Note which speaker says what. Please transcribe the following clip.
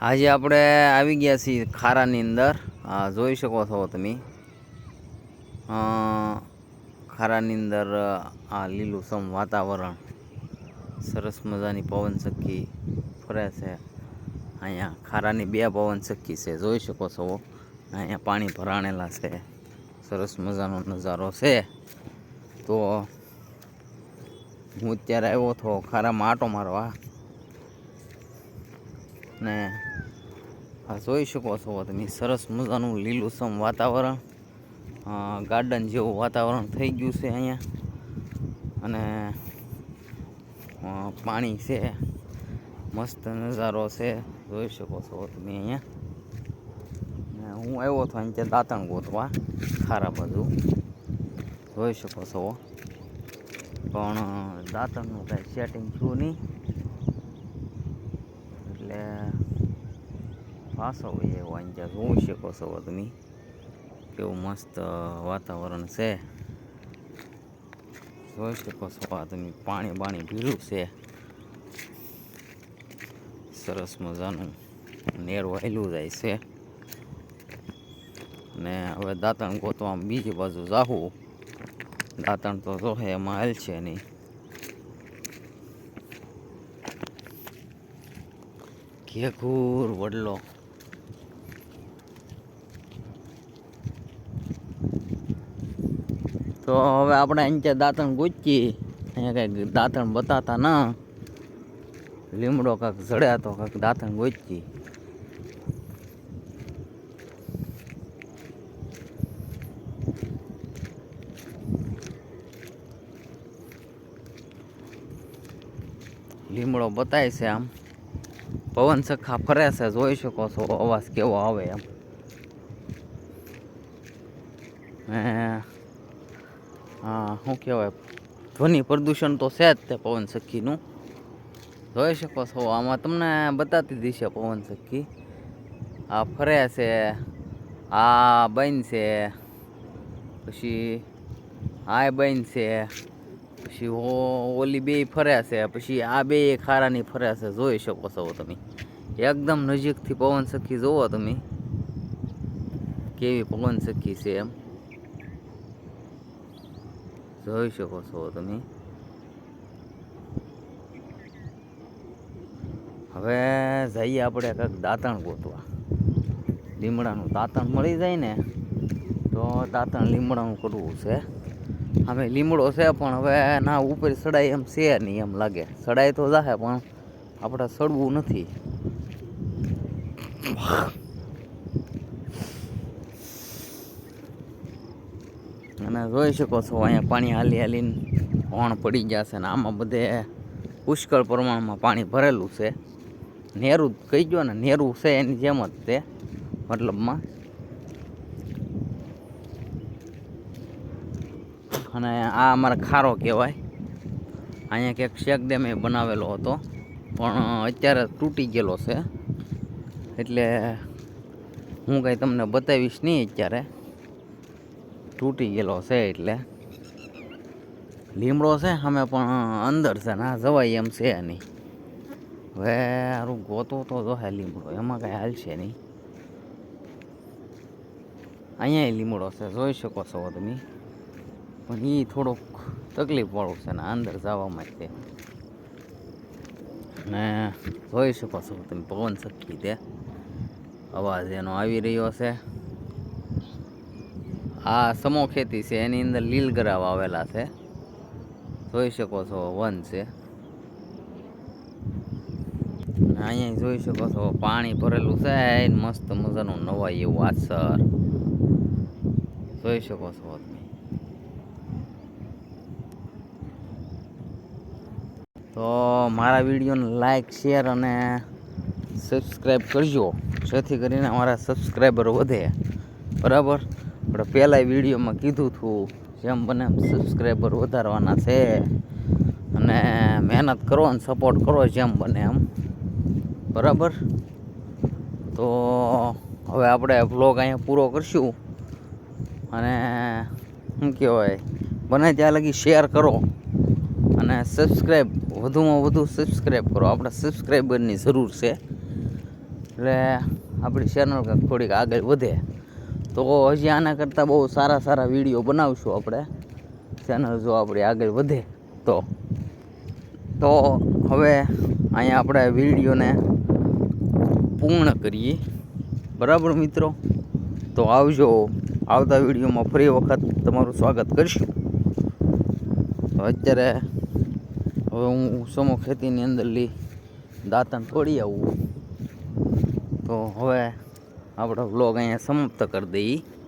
Speaker 1: આજે આપણે આવી ગયા છીએ ખારાની અંદર. જોઈ શકો છો તમે. ખારાની અંદર આ લીલુંસમ વાતાવરણ. સરસ મજાની પવન ચક્કી ફરે છે. અહીંયા ખારાની બે પવન ચક્કી છે. જોઈ શકો છો. અહીંયા પાણી ભરાણેલા છે. સરસ મજાનો નજારો છે. તો હું અત્યારે આવ્યો હતો ખારામાં આટો મારવા. ને આ જોઈ શકો છો તમે સરસ મજાનું લીલુંસમ વાતાવરણ. ગાર્ડન જેવું વાતાવરણ થઈ ગયું છે અહીંયા. અને પાણી છે. મસ્ત નજારો છે. જોઈ શકો છો તમે અહીંયા. હું આવ્યો હતો અહીંયા દાંતણ ગોતવા, ખારા બાજુ. જોઈ શકો છો. પણ દાંતણનું કાંઈ સેટિંગ થયું નહીં એટલે પાછો હોય આવ્યો અહીંયા જોઈ શકો છો તમે? કેવું મસ્ત વાતાવરણ છે. જોઈ શકો છો? તમે પાણી બાણી ભીરું છે. સરસ મજાનું નેર વહેલું જાય છે. ને હવે દાંતણ ગોતવા બીજી બાજુ જાહું. દાંતણ તો જોહે એમાં હેલ છે નહીં. ઘેઘૂર વડલો. તો હવે આપણે અહીંયા દાંતણ ગૂંચી અહીંયા કાંઈક દાંતણ બતાતા ના. લીમડો કાંક જડ્યા તો કાંક દાંતણ ગૂંચી લીમડો બતાય છે આમ. પવન સખા ફરે છે, જોઈ શકો છો અવાજ કેવો આવે એમ. હે, શું કહેવાય? ધ્વનિ પ્રદૂષણ તો છે જ તે પવન સખીનું. જોઈ શકો છો, આમાં તમને બતાતી દીશે પવન સખી. આ ફરે છે, આ બન છે, પછી આ બન છે, પછી ઓલી બે ફરે છે, પછી આ બે ખારાની ફરે છે, જોઈ શકો છો તમે. એકદમ નજીકથી પવન સખી જોવો તમે. કેવી પવન સખી છે એમ. જોઈ શકો છો તમે. હવે જઈએ આપણે કંઈક દાંતણ ગોતવા. લીમડાનું દાંતણ મળી જાય ને, તો દાંતણ લીમડાનું કરવું છે. અમે લીમડો છે પણ હવે ના ઉપર સડાય એમ છે નહીં એમ લાગે. સડાય તો જાહે પણ આપણે સડવું નથી. અને જોઈ શકો છો, અહીંયા પાણી હાલી હાલીને ઓણ પડી છે ને આમાં બધે પુષ્કળ પ્રમાણમાં પાણી ભરેલું છે. નેરું કહી ગયો ને નેરું છે એની જેમ જ તે મતલબમાં. અને આ અમારે ખારો કહેવાય. અહીંયા ક્યાંક શેક ડેમ એ બનાવેલો હતો, પણ અત્યારે તૂટી ગયેલો છે. એટલે હું કાંઈ તમને બતાવીશ નહીં અત્યારે. તૂટી ગયેલો છે એટલે. લીમડો છે, અમે પણ અંદર છે, ના જવાય એમ છે નહીં. હવે સારું ગોતો તો જોહે લીમડો, એમાં કાંઈ હાલશે નહીં. અહીંયા લીમડો છે, જોઈ શકો છો તમે. પણ એ થોડોક તકલીફ વાળું છે ને અંદર જવામાં તે ને જોઈ શકો છો તમે, પવન શક્તિ તે અવાજ એનો આવી રહ્યો છે. આ સમો ખેતી છે, એની અંદર લીલગરા આવેલા છે. જોઈ શકો છો, વન છે. અહીંયા જોઈ શકો છો, પાણી ભરેલું છે મસ્ત મજાનું નવા એવું આસર. જોઈ શકો છો તમે. તો મારા વિડીયોને લાઈક, શેર અને સબસ્ક્રાઈબ કરજો. જેથી કરીને અમારા સબસ્ક્રાઈબર વધે. બરાબર? આપણે પહેલાં વિડીયોમાં કીધું હતું, જેમ બને એમ સબસ્ક્રાઈબર વધારવાના છે. અને મહેનત કરો અને સપોર્ટ કરો જેમ બને એમ. બરાબર? તો હવે આપણે બ્લોગ અહીંયા પૂરો કરશું. અને શું કહેવાય, બને ત્યાં લગી શેર કરો. અને સબસ્ક્રાઈબ વધુમાં વધુ સબસ્ક્રાઈબ કરો. આપણે સબસ્ક્રાઈબરની જરૂર છે. એટલે આપણી ચેનલ થોડીક આગળ વધે. તો હજી આના કરતાં બહુ સારા સારા વીડિયો બનાવશું આપણે. ચેનલ જો આપણી આગળ વધે તો. તો હવે અહીંયા આપણે વિડીયોને પૂર્ણ કરીએ. બરાબર મિત્રો? તો આવજો. આવતા વિડીયોમાં ફરી વખત તમારું સ્વાગત કરીશું. અત્યારે હવે હું સમો ખેતીની અંદર લઈ દાંતણ તોડી આવું. તો હવે આપણો વ્લોગ અહીંયા સમાપ્ત કરી દઈએ.